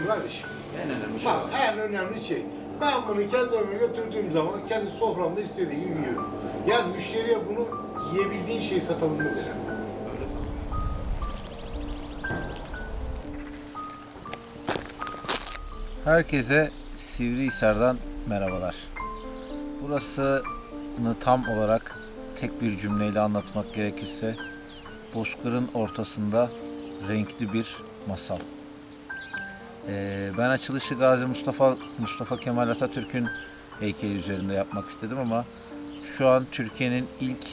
mi kardeşim? En önemli şey. Bak en önemli şey. Ben bunu kendi evime götürdüğüm zaman kendi soframda istediğim gibi yiyorum. Yani müşteriye bunu yiyebildiğin şeyi satalım mı böyle? Herkese Sivrihisar'dan merhabalar. Burasını tam olarak tek bir cümleyle anlatmak gerekirse Bozkır'ın ortasında renkli bir masal. Ee, ben açılışı Gazi Mustafa Mustafa Kemal Atatürk'ün heykeli üzerinde yapmak istedim ama şu an Türkiye'nin ilk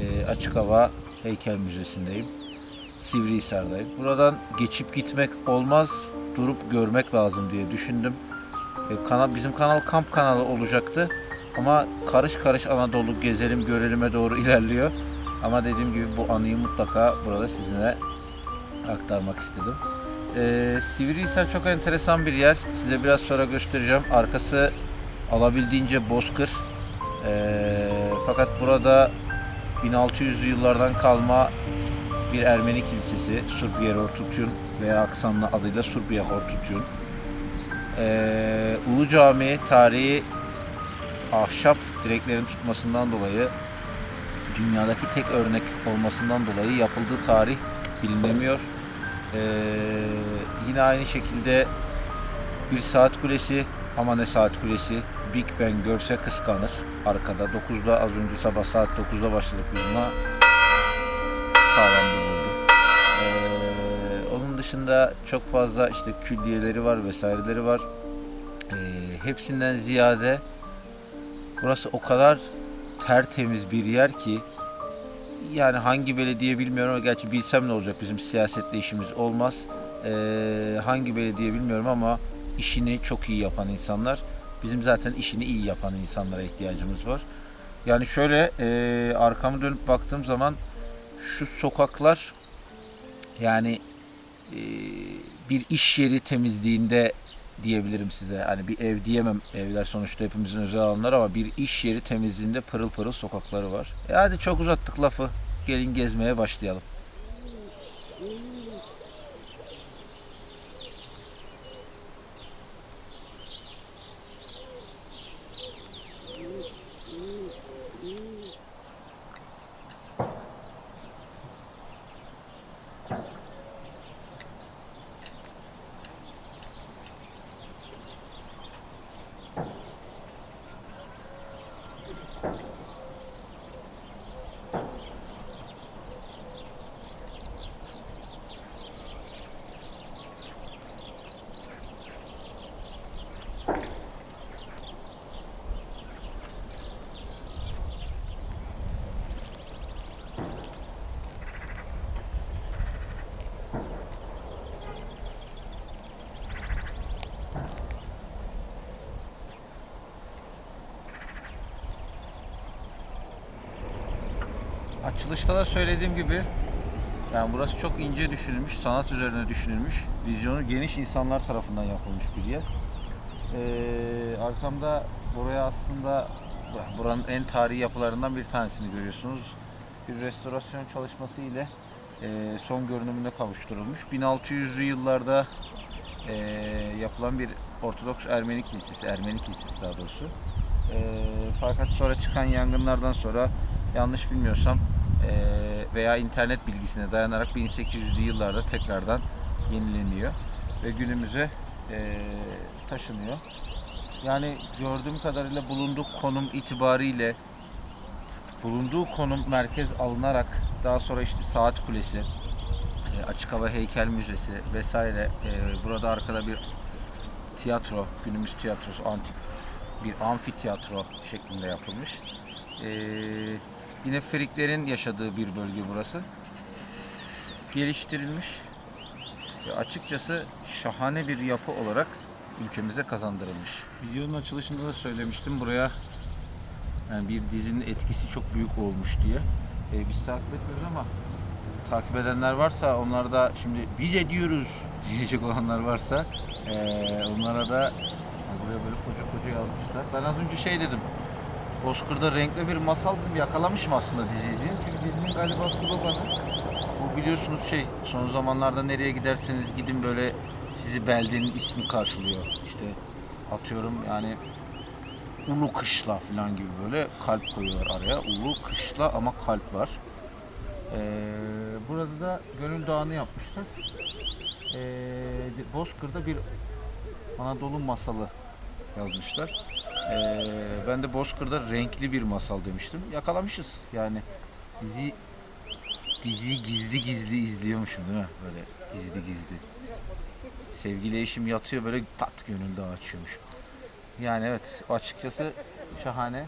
e, açık hava heykel müzesindeyim. Sivrihisar'dayım. Buradan geçip gitmek olmaz, durup görmek lazım diye düşündüm. Kanal, bizim kanal kamp kanalı olacaktı. Ama karış karış Anadolu gezelim görelim'e doğru ilerliyor. Ama dediğim gibi bu anıyı mutlaka burada sizinle aktarmak istedim. E, Sivrihisar çok enteresan bir yer. Size biraz sonra göstereceğim. Arkası alabildiğince bozkır. E, fakat burada 1600'lü yıllardan kalma bir Ermeni kilisesi Surbiye Hortutyun veya aksanlı adıyla Surbiye Hortutyun. Ee, Ulu Cami tarihi ahşap direklerin tutmasından dolayı dünyadaki tek örnek olmasından dolayı yapıldığı tarih bilinemiyor. Ee, yine aynı şekilde bir saat kulesi ama ne saat kulesi Big Ben görse kıskanır. Arkada 9'da az önce sabah saat 9'da başladık buna sağlam bir. Ee, onun dışında çok fazla işte külliyeleri var vesaireleri var. Ee, hepsinden ziyade burası o kadar tertemiz bir yer ki yani hangi belediye bilmiyorum ama gerçi bilsem ne olacak bizim siyasetle işimiz olmaz. Ee, hangi belediye bilmiyorum ama işini çok iyi yapan insanlar. Bizim zaten işini iyi yapan insanlara ihtiyacımız var. Yani şöyle e, arkamı dönüp baktığım zaman şu sokaklar yani e, bir iş yeri temizliğinde diyebilirim size. Hani bir ev diyemem. Evler sonuçta hepimizin özel alanlar ama bir iş yeri temizliğinde pırıl pırıl sokakları var. E hadi çok uzattık lafı. Gelin gezmeye başlayalım. Açılışta da söylediğim gibi yani burası çok ince düşünülmüş, sanat üzerine düşünülmüş, vizyonu geniş insanlar tarafından yapılmış bir yer. Ee, arkamda buraya aslında buranın en tarihi yapılarından bir tanesini görüyorsunuz. Bir restorasyon çalışması ile e, son görünümüne kavuşturulmuş. 1600'lü yıllarda e, yapılan bir Ortodoks Ermeni kilisesi, Ermeni kilisesi daha doğrusu. E, fakat sonra çıkan yangınlardan sonra yanlış bilmiyorsam veya internet bilgisine dayanarak 1800'lü yıllarda tekrardan yenileniyor ve günümüze eee, taşınıyor. Yani gördüğüm kadarıyla bulunduğu konum itibariyle bulunduğu konum merkez alınarak daha sonra işte saat kulesi, eee, açık hava heykel müzesi vesaire eee, burada arkada bir tiyatro, günümüz tiyatrosu antik bir amfiteyatro şeklinde yapılmış. Ee, yine Friklerin yaşadığı bir bölge burası. Geliştirilmiş ve açıkçası şahane bir yapı olarak ülkemize kazandırılmış. Videonun açılışında da söylemiştim buraya yani bir dizinin etkisi çok büyük olmuş diye. Ee, biz takip etmiyoruz ama takip edenler varsa onlar da şimdi biz ediyoruz diyecek olanlar varsa ee, onlara da buraya böyle koca koca yazmışlar. Ben az önce şey dedim. Bozkır'da renkli bir masal dedim. Yakalamışım aslında dizi izleyeyim. Çünkü dizinin galiba sloganı. Bu biliyorsunuz şey son zamanlarda nereye giderseniz gidin böyle sizi beldenin ismi karşılıyor. İşte atıyorum yani Ulu Kışla falan gibi böyle kalp koyuyorlar araya. Ulu Kışla ama kalp var. Ee, burada da Gönül Dağı'nı yapmışlar. Ee, Bozkır'da bir Anadolu masalı yazmışlar. Ee, ben de Bozkır'da renkli bir masal demiştim. Yakalamışız. Yani dizi dizi gizli gizli izliyormuşum değil mi? Böyle gizli gizli. Sevgili eşim yatıyor böyle pat Gönül Dağı açıyormuş. Yani evet açıkçası şahane.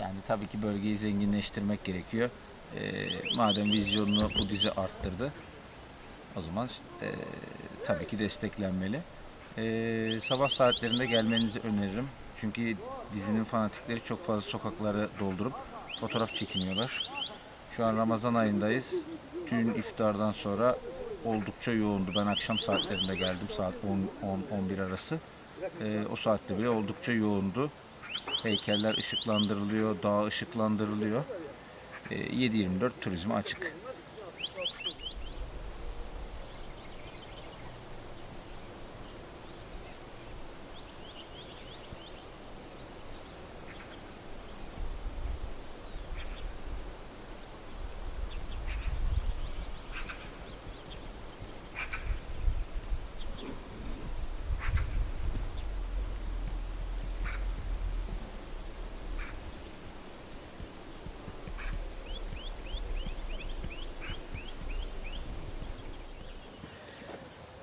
Yani tabii ki bölgeyi zenginleştirmek gerekiyor. Ee, madem vizyonunu bu dizi arttırdı o zaman e, tabii ki desteklenmeli. Ee, sabah saatlerinde gelmenizi öneririm. Çünkü dizinin fanatikleri çok fazla sokakları doldurup fotoğraf çekiniyorlar. Şu an Ramazan ayındayız. Dün iftardan sonra oldukça yoğundu. Ben akşam saatlerinde geldim saat 10-11 arası. Ee, o saatte bile oldukça yoğundu. Heykeller ışıklandırılıyor, dağ ışıklandırılıyor. Ee, 7-24 turizme açık.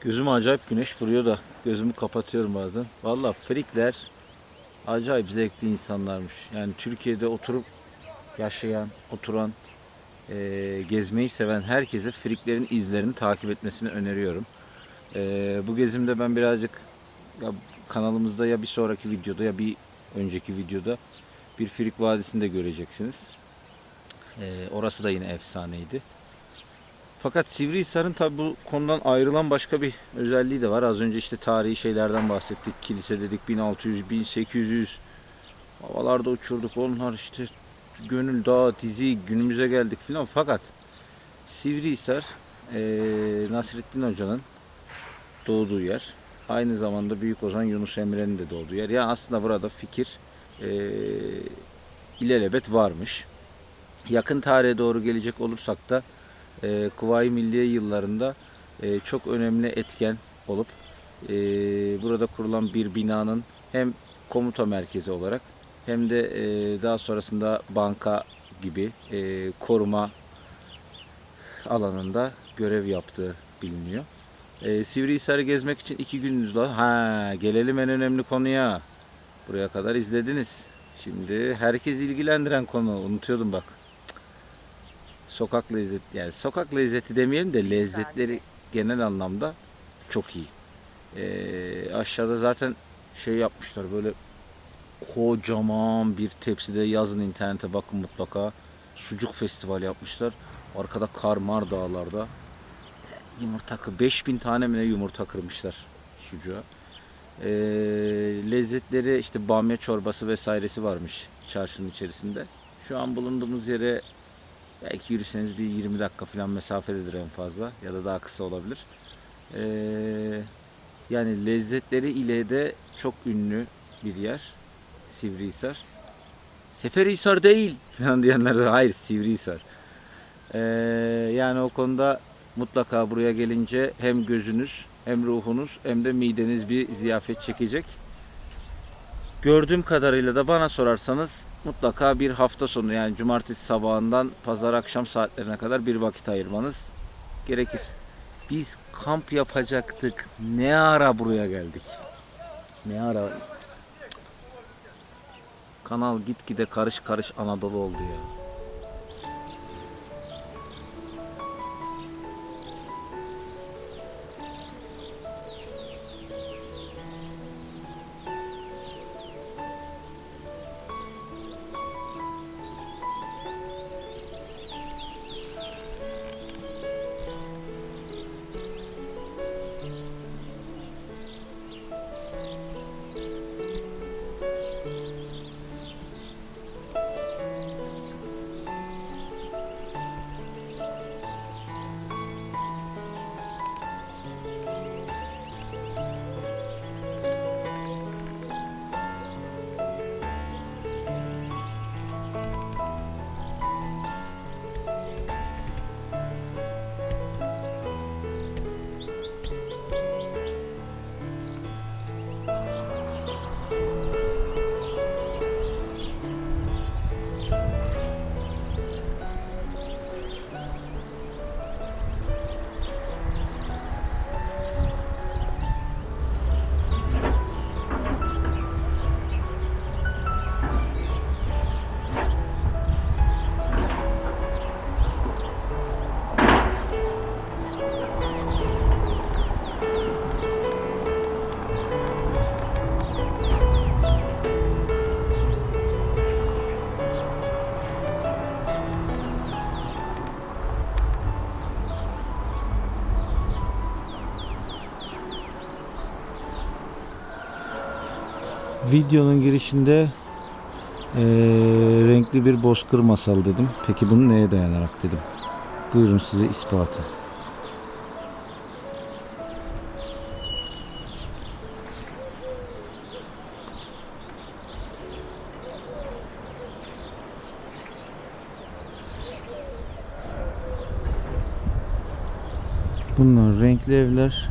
Gözüme acayip güneş vuruyor da gözümü kapatıyorum bazen. Valla frikler acayip zevkli insanlarmış. Yani Türkiye'de oturup yaşayan, oturan, eee, gezmeyi seven herkese friklerin izlerini takip etmesini öneriyorum. Eee, bu gezimde ben birazcık ya kanalımızda ya bir sonraki videoda ya bir önceki videoda bir Frik Vadisi'nde göreceksiniz. Eee, orası da yine efsaneydi. Fakat Sivrihisar'ın tabi bu konudan ayrılan başka bir özelliği de var. Az önce işte tarihi şeylerden bahsettik. Kilise dedik 1600, 1800 havalarda uçurduk. Onlar işte Gönül Dağı dizi günümüze geldik filan. Fakat Sivrihisar eee Nasrettin Hoca'nın doğduğu yer. Aynı zamanda Büyük Ozan Yunus Emre'nin de doğduğu yer. Yani aslında burada fikir eee ilelebet varmış. Yakın tarihe doğru gelecek olursak da e, Kuvayi Milliye yıllarında e, çok önemli etken olup e, burada kurulan bir binanın hem komuta merkezi olarak hem de e, daha sonrasında banka gibi e, koruma alanında görev yaptığı biliniyor. E, Sivrihisar'ı gezmek için iki gününüz var. Ha, gelelim en önemli konuya. Buraya kadar izlediniz. Şimdi herkes ilgilendiren konu. Unutuyordum bak sokak lezzeti yani sokak lezzeti demeyelim de lezzetleri genel anlamda çok iyi. Ee, aşağıda zaten şey yapmışlar böyle kocaman bir tepside yazın internete bakın mutlaka sucuk festivali yapmışlar. Arkada karmar dağlarda yumurta kır 5000 tane mi ne yumurta kırmışlar sucuğa. Ee, lezzetleri işte bamya çorbası vesairesi varmış çarşının içerisinde. Şu an bulunduğumuz yere Belki yürüseniz bir 20 dakika falan mesafededir en fazla ya da daha kısa olabilir. Ee, yani lezzetleri ile de çok ünlü bir yer Sivrihisar. Seferihisar değil falan diyenler de hayır Sivrihisar. Ee, yani o konuda mutlaka buraya gelince hem gözünüz hem ruhunuz hem de mideniz bir ziyafet çekecek. Gördüğüm kadarıyla da bana sorarsanız mutlaka bir hafta sonu yani cumartesi sabahından pazar akşam saatlerine kadar bir vakit ayırmanız gerekir. Biz kamp yapacaktık. Ne ara buraya geldik? Ne ara? Kanal gitgide karış karış Anadolu oldu ya. Videonun girişinde eee, renkli bir bozkır masal dedim. Peki bunu neye dayanarak dedim. Buyurun size ispatı. Bunlar renkli evler.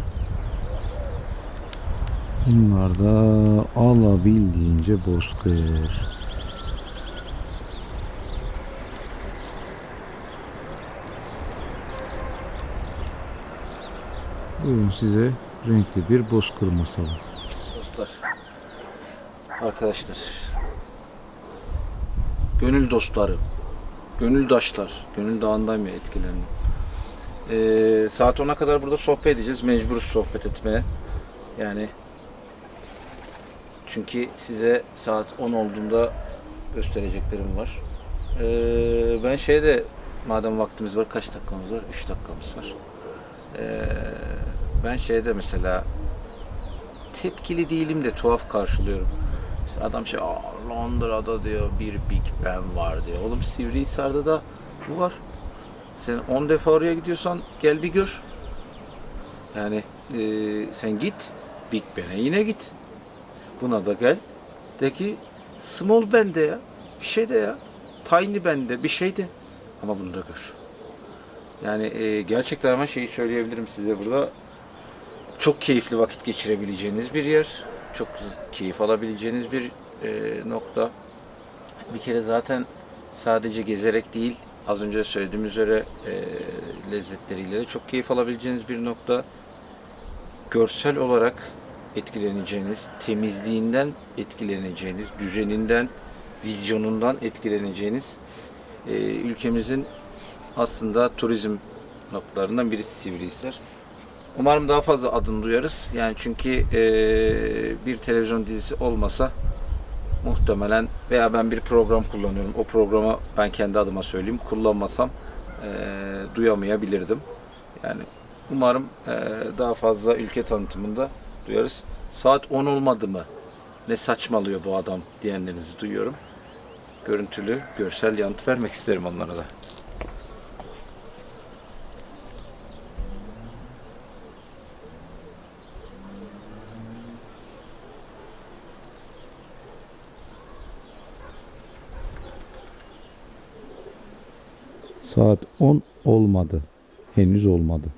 Bunlar da alabildiğince bozkır. Buyurun size renkli bir bozkır masalı. Dostlar, arkadaşlar, gönül dostları, gönüldaşlar, gönül dağından mı etkilendim? Ee, saat 10'a kadar burada sohbet edeceğiz. Mecburuz sohbet etmeye. Yani çünkü size saat 10 olduğunda göstereceklerim var. Ee, ben şeyde madem vaktimiz var kaç dakikamız var? 3 dakikamız var. Ee, ben şeyde mesela tepkili değilim de tuhaf karşılıyorum. İşte adam şey Londra'da diyor bir Big Ben var diyor. Oğlum Sivrihisar'da da bu var. Sen 10 defa oraya gidiyorsan gel bir gör. Yani e, sen git Big Ben'e yine git. Buna da gel. De ki small bende ya. Bir şey de ya. Tiny bende bir şey de. Ama bunu da gör. Yani e, gerçekten ama şeyi söyleyebilirim size burada. Çok keyifli vakit geçirebileceğiniz bir yer. Çok keyif alabileceğiniz bir e, nokta. Bir kere zaten sadece gezerek değil, az önce söylediğim üzere e, lezzetleriyle de çok keyif alabileceğiniz bir nokta. Görsel olarak etkileneceğiniz, temizliğinden etkileneceğiniz, düzeninden, vizyonundan etkileneceğiniz e, ülkemizin aslında turizm noktalarından birisi Sivrihisar. Umarım daha fazla adını duyarız. Yani çünkü e, bir televizyon dizisi olmasa muhtemelen veya ben bir program kullanıyorum. O programı ben kendi adıma söyleyeyim. Kullanmasam e, duyamayabilirdim. Yani umarım e, daha fazla ülke tanıtımında duyarız. Saat 10 olmadı mı? Ne saçmalıyor bu adam diyenlerinizi duyuyorum. Görüntülü, görsel yanıt vermek isterim onlara da. Saat 10 olmadı. Henüz olmadı.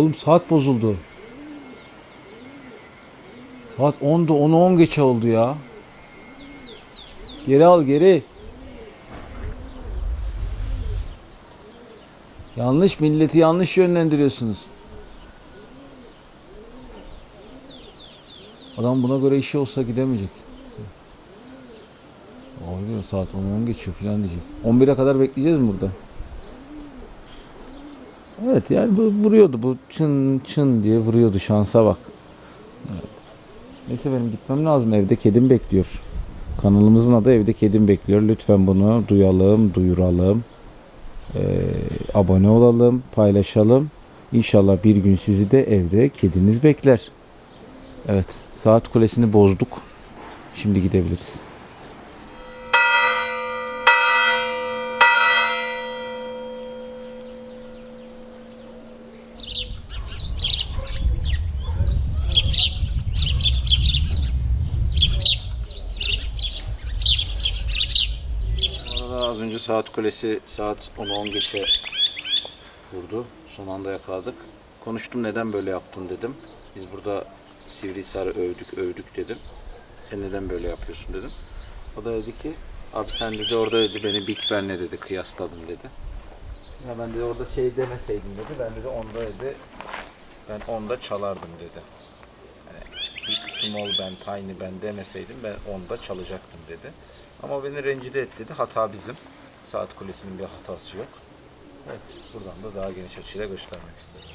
Oğlum saat bozuldu. Saat 10'da 10'u 10 geçe oldu ya. Geri al geri. Yanlış milleti yanlış yönlendiriyorsunuz. Adam buna göre işi olsa gidemeyecek. Abi diyor saat 10 10 geçiyor falan diyecek. 11'e kadar bekleyeceğiz mi burada? Evet yani bu vuruyordu bu çın çın diye vuruyordu şansa bak. Evet. Neyse benim gitmem lazım evde kedim bekliyor. Kanalımızın adı Evde Kedim Bekliyor. Lütfen bunu duyalım, duyuralım. Ee, abone olalım, paylaşalım. İnşallah bir gün sizi de evde kediniz bekler. Evet, saat kulesini bozduk. Şimdi gidebiliriz. Bu arada az önce saat kulesi saat 10'u 10 geçe vurdu. Son anda yakaladık. Konuştum neden böyle yaptın dedim. Biz burada Sivrihisar'ı övdük övdük dedim. Sen neden böyle yapıyorsun dedim. O da dedi ki abi sen dedi orada dedi beni Big Ben'le dedi kıyasladın dedi. Ya ben de orada şey demeseydim dedi. Ben dedi onda dedi ben onda çalardım dedi. Yani Big Small Ben, Tiny Ben demeseydim ben onda çalacaktım dedi. Ama beni rencide et dedi. Hata bizim. Saat kulesinin bir hatası yok. Evet, buradan da daha geniş açıyla göstermek istedim.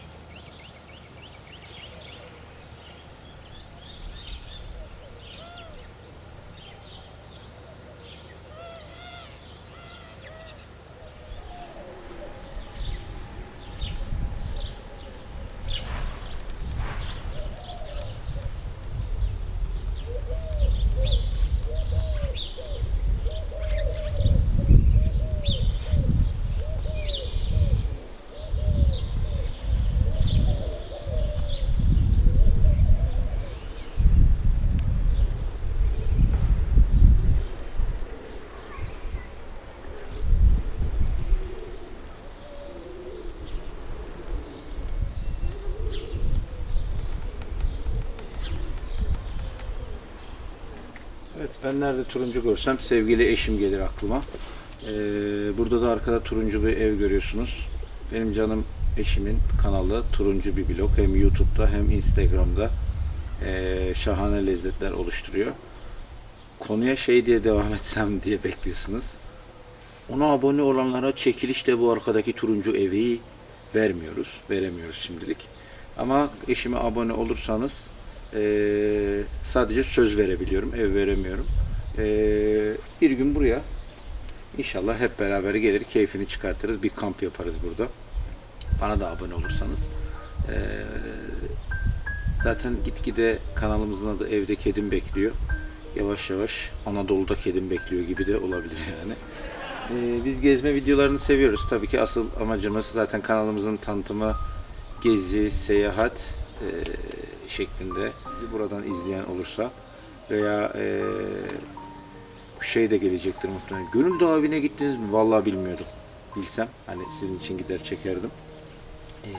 Ben nerede turuncu görsem sevgili eşim gelir aklıma. Ee, burada da arkada turuncu bir ev görüyorsunuz. Benim canım eşimin kanalı turuncu bir blog. Hem YouTube'da hem Instagram'da ee, şahane lezzetler oluşturuyor. Konuya şey diye devam etsem diye bekliyorsunuz. Ona abone olanlara çekilişte bu arkadaki turuncu evi vermiyoruz. Veremiyoruz şimdilik. Ama eşime abone olursanız eee, sadece söz verebiliyorum. Ev veremiyorum. Eee, bir gün buraya inşallah hep beraber gelir keyfini çıkartırız. Bir kamp yaparız burada. Bana da abone olursanız. Eee, zaten gitgide kanalımızın adı Evde Kedim Bekliyor. Yavaş yavaş Anadolu'da kedim bekliyor gibi de olabilir yani. Ee, biz gezme videolarını seviyoruz. Tabii ki asıl amacımız zaten kanalımızın tanıtımı, gezi, seyahat e, şeklinde. Bizi buradan izleyen olursa veya e, şey de gelecektir muhtemelen. Gönül Dağı gittiniz mi? Vallahi bilmiyordum. Bilsem hani sizin için gider çekerdim. Ee,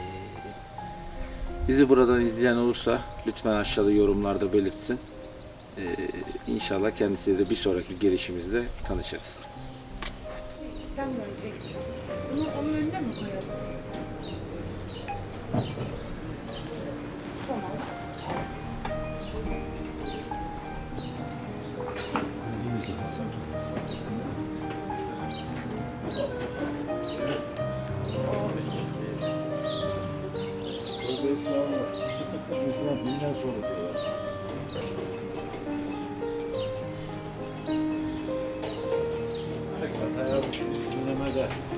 bizi buradan izleyen olursa lütfen aşağıda yorumlarda belirtsin. Ee, inşallah kendisiyle de bir sonraki gelişimizde tanışırız. Sen mi? Bunu onun önüne mi koyalım? Tamam. Yok,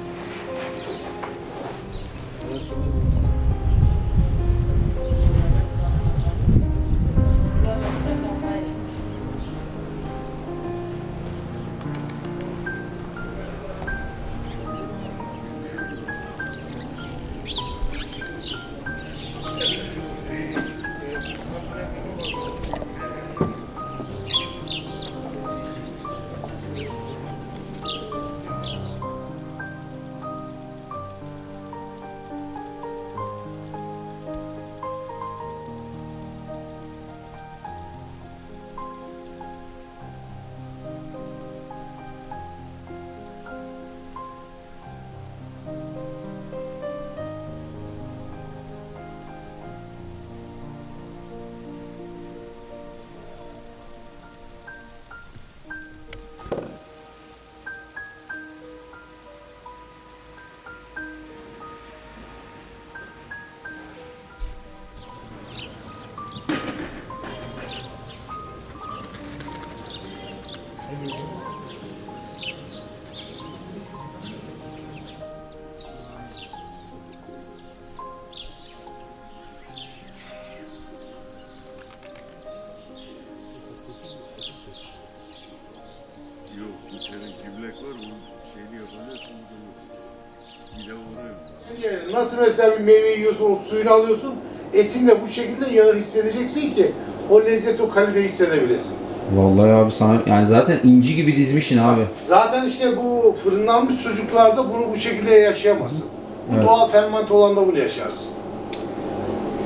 Nasıl mesela bir meyve yiyorsun, suyunu alıyorsun, etin de bu şekilde yanır hissedeceksin ki o lezzet, o kaliteyi hissedebilesin. Vallahi abi sana yani zaten inci gibi dizmişsin abi. Zaten işte bu fırınlanmış sucuklarda bunu bu şekilde yaşayamazsın. Bu Evet. doğal ferment olan da bunu yaşarsın.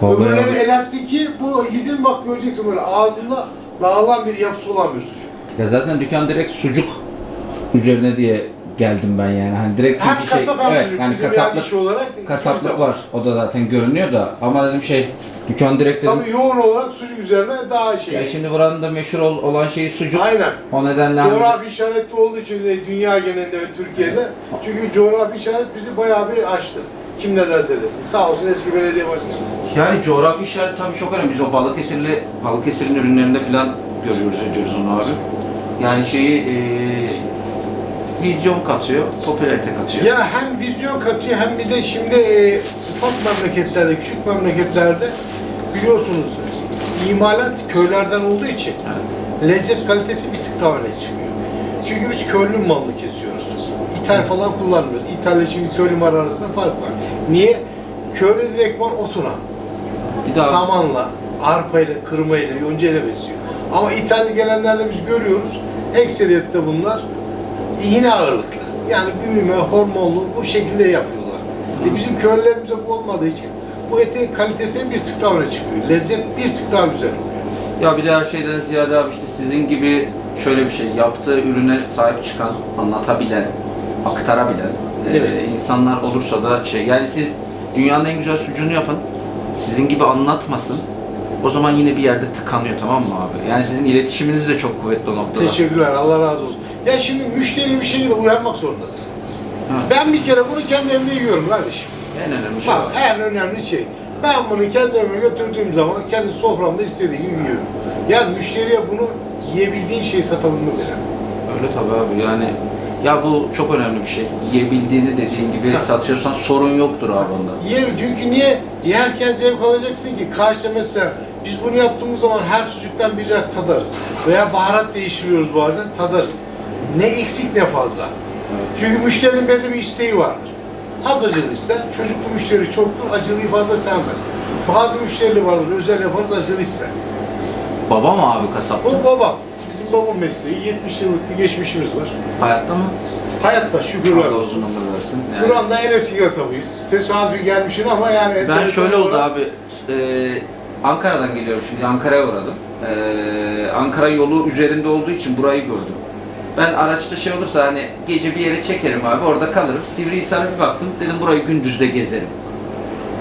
Vallahi Öbürleri abi. elastiki, bu yedin bak göreceksin böyle ağzında dağılan bir yapısı olan bir sucuk. Ya zaten dükkan direkt sucuk üzerine diye geldim ben yani. Hani direkt Hem çünkü şey kasap hem evet Bizim kasaplık olarak kasaplık var. O da zaten görünüyor da ama dedim şey dükkan direkt dedim. Tabii yoğun olarak sucuk üzerine daha şey. Ya şimdi buranın da meşhur ol- olan şeyi sucuk. Aynen. O nedenle hani- Coğrafi işaretli olduğu için de dünya genelinde ve Türkiye'de. Çünkü coğrafi işaret bizi bayağı bir aştı. Kim ne derse desin. Sağ olsun eski belediye başkanı. Yani coğrafi işaret tabii çok önemli. Biz o Balıkesirli, Balıkesir'in ürünlerinde falan görüyoruz, ediyoruz onu abi. Yani şeyi eee vizyon katıyor, popülarite katıyor. Ya hem vizyon katıyor hem bir de şimdi e, ufak memleketlerde, küçük memleketlerde biliyorsunuz imalat köylerden olduğu için lezzet kalitesi bir tık daha öne çıkıyor. Çünkü biz köylü malını kesiyoruz. İthal falan kullanmıyoruz. İthal ile şimdi köylü mal arasında fark var. Niye? Köylü direktman otuna, Bir daha samanla, arpayla, kırmayla, yoncayla besliyor. Ama ithalde gelenlerde biz görüyoruz, ekseriyette bunlar yine ağırlıklı. Yani büyüme, hormonlu bu şekilde yapıyorlar. E bizim köylülerimizde bu olmadığı için bu etin kalitesi bir tık daha öne çıkıyor. Lezzet bir tık daha güzel oluyor. Ya bir de her şeyden ziyade abi işte sizin gibi şöyle bir şey, yaptığı ürüne sahip çıkan, anlatabilen, aktarabilen e, Evet. insanlar olursa da şey, yani siz dünyanın en güzel sucuğunu yapın, sizin gibi anlatmasın, o zaman yine bir yerde tıkanıyor tamam mı abi? Yani sizin iletişiminiz de çok kuvvetli o noktada. Teşekkürler. Allah razı olsun. Ya şimdi müşteri bir şekilde uyarmak zorundasın. Ha. Ben bir kere bunu kendi evimde yiyorum kardeşim. En önemli şey. Bak en önemli şey. Ben bunu kendi evime götürdüğüm zaman kendi soframda istediğim gibi yiyorum. Yani müşteriye bunu yiyebildiğin şeyi satalım mı veren. Öyle tabii abi yani ya bu çok önemli bir şey. Yiyebildiğini dediğin gibi Ha. satıyorsan sorun yoktur abi onda. Ye, çünkü niye? Yerken zevk alacaksın ki karşıda mesela biz bunu yaptığımız zaman her sucuktan biraz tadarız. Veya baharat değiştiriyoruz bazen tadarız. Ne eksik ne fazla. Çünkü müşterinin belli bir isteği vardır. Az acılı ister, çocuklu müşteri çoktur, acılıyı fazla sevmez. Bazı müşteriler vardır, özel yaparız, acılı ister. Baba mı abi kasap? O babam, bizim babam mesleği, 70 yıllık bir geçmişimiz var. Hayatta mı? Hayatta şükürler Allah olsun. uzun ömür versin. Yani Kur'an'da en eski kasabıyız. Tesadüfi gelmişsin ama yani... ben enteresan şöyle oldu olarak- abi. e, Ankara'dan geliyorum şimdi. Ankara'ya uğradım. E, Ankara yolu üzerinde olduğu için burayı gördüm. Ben araçta şey olursa hani gece bir yere çekerim abi orada kalırım. Sivrihisar'a bir baktım dedim burayı gündüzde gezerim.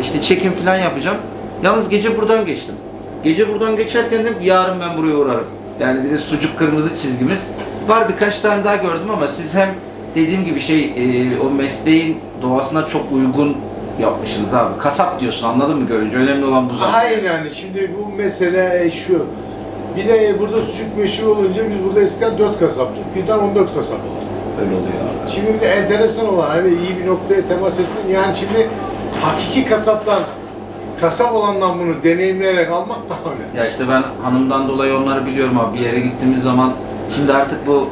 İşte çekim falan yapacağım. Yalnız gece buradan geçtim. Gece buradan geçerken dedim yarın ben buraya uğrarım. Yani bir de sucuk kırmızı çizgimiz. Var birkaç tane daha gördüm ama siz hem dediğim gibi şey e, o mesleğin doğasına çok uygun yapmışsınız abi. Kasap diyorsun anladın mı görünce? Önemli olan bu zaten. Aynen şimdi bu mesele şu. Bir de burada sucuk meşhur olunca biz burada eskiden 4 kasaptık. Birden 14 kasap oldu. Öyle oluyor abi. Şimdi bir de enteresan olan hani iyi bir noktaya temas ettin. Yani şimdi hakiki kasaptan kasap olandan bunu deneyimleyerek almak daha önemli. Ya işte ben hanımdan dolayı onları biliyorum abi. Bir yere gittiğimiz zaman şimdi artık bu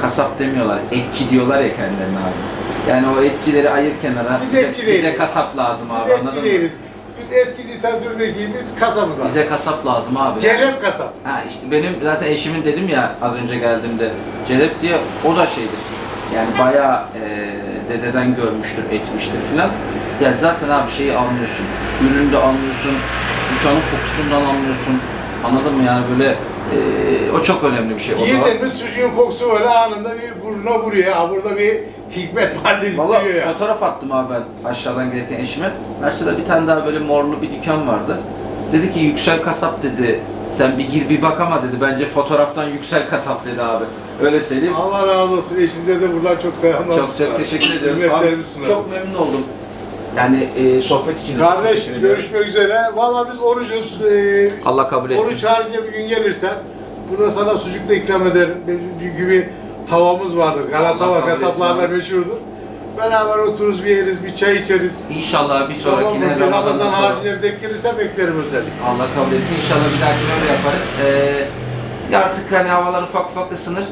kasap demiyorlar. Etçi diyorlar ya kendilerine abi. Yani o etçileri ayır kenara. Biz bize, etçi değiliz. bize kasap lazım abi Biz anladın etçi mı? değiliz. Biz eski literatürdeki biz kasabız abi. Bize kasap lazım abi. Celep kasap. Ha işte benim zaten eşimin dedim ya az önce geldiğimde Celep diye o da şeydir. Yani bayağı e, dededen görmüştür, etmiştir filan. Yani zaten abi şeyi anlıyorsun. Ürünü de anlıyorsun. Dükkanın kokusundan anlıyorsun. Anladın mı yani böyle e, o çok önemli bir şey. Girdin mi sucuğun kokusu böyle anında bir burnuna vuruyor. Ha burada bir hikmet var Valla ya. fotoğraf attım abi ben aşağıdan gelirken eşime. Aşağıda bir tane daha böyle morlu bir dükkan vardı. Dedi ki Yüksel Kasap dedi. Sen bir gir bir bak ama dedi. Bence fotoğraftan Yüksel Kasap dedi abi. Öyle söyleyeyim. Allah razı olsun. Eşinize de buradan çok selamlar. Çok çok teşekkür ediyorum. Abi, çok memnun oldum. Yani e, sohbet için Kardeş görüşmek üzere. Valla biz orucuz. Ee, Allah kabul etsin. oruç haricinde bir gün gelirsen burada sana sucuk da ikram ederim. Çünkü bir tavamız vardır. Allah Galatava kasaplarda abi. meşhurdur. Beraber otururuz bir yeriz, bir çay içeriz. İnşallah bir Tamam sonrakine Ramazan'dan Ramazan sonra. haricinde bir denk gelirse beklerim özellikle. Allah kabul etsin. İnşallah bir dahakine öyle yaparız. Ee, artık hani havalar ufak ufak ısınır.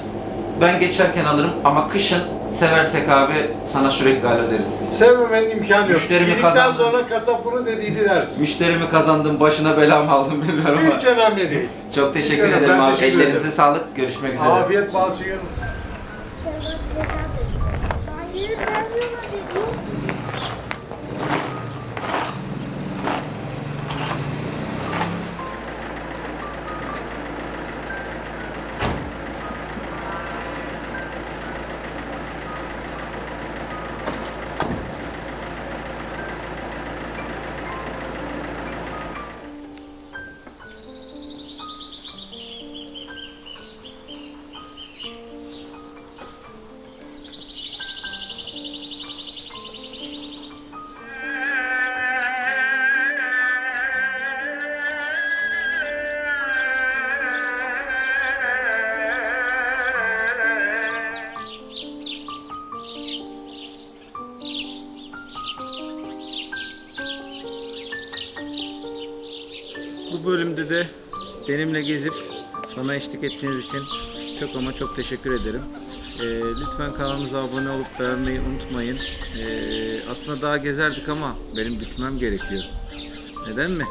Ben geçerken alırım ama kışın seversek abi sana sürekli alo deriz. Sevmemenin imkanı yok. Müşterimi Yedikten kazandım. sonra kasap bunu dediydi dersin. Müşterimi kazandım, başına bela mı aldım bilmiyorum ama. Hiç önemli değil. Çok teşekkür Hiç ederim abi. teşekkür Ellerinize ederim. sağlık. Görüşmek üzere. Afiyet bal. Bu bölümde de benimle gezip bana eşlik ettiğiniz için çok ama çok teşekkür ederim. Ee, lütfen kanalımıza abone olup beğenmeyi unutmayın. Ee, aslında daha gezerdik ama benim gitmem gerekiyor. Neden mi?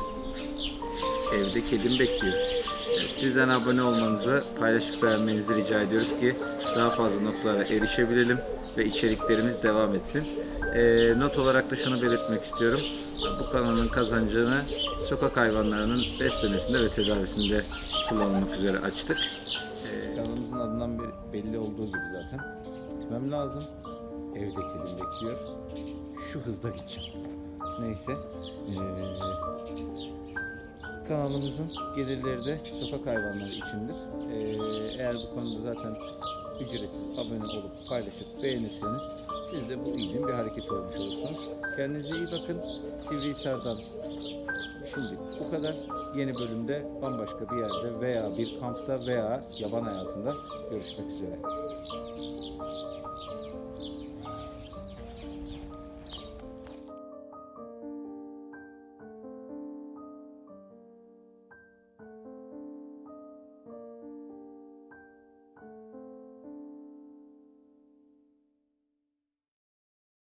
Evde kedim bekliyor. Evet, sizden abone olmanızı, paylaşıp beğenmenizi rica ediyoruz ki daha fazla noktalara erişebilelim ve içeriklerimiz devam etsin. Ee, not olarak da şunu belirtmek istiyorum. Bu kanalın kazancını sokak hayvanlarının beslemesinde ve tedavisinde kullanılmak üzere açtık. Ee, kanalımızın belli olduğu gibi zaten. Gitmem lazım. Evde kedim bekliyor. Şu hızda gideceğim. Neyse. Ee, kanalımızın gelirleri de sokak hayvanları içindir. Ee, eğer bu konuda zaten ücretsiz abone olup paylaşıp beğenirseniz siz de bu iyiliğin bir hareketi olmuş olursunuz. Kendinize iyi bakın. Sivrihisar'dan şimdi bu kadar. Yeni bölümde bambaşka bir yerde veya bir kampta veya yaban hayatında görüşmek üzere.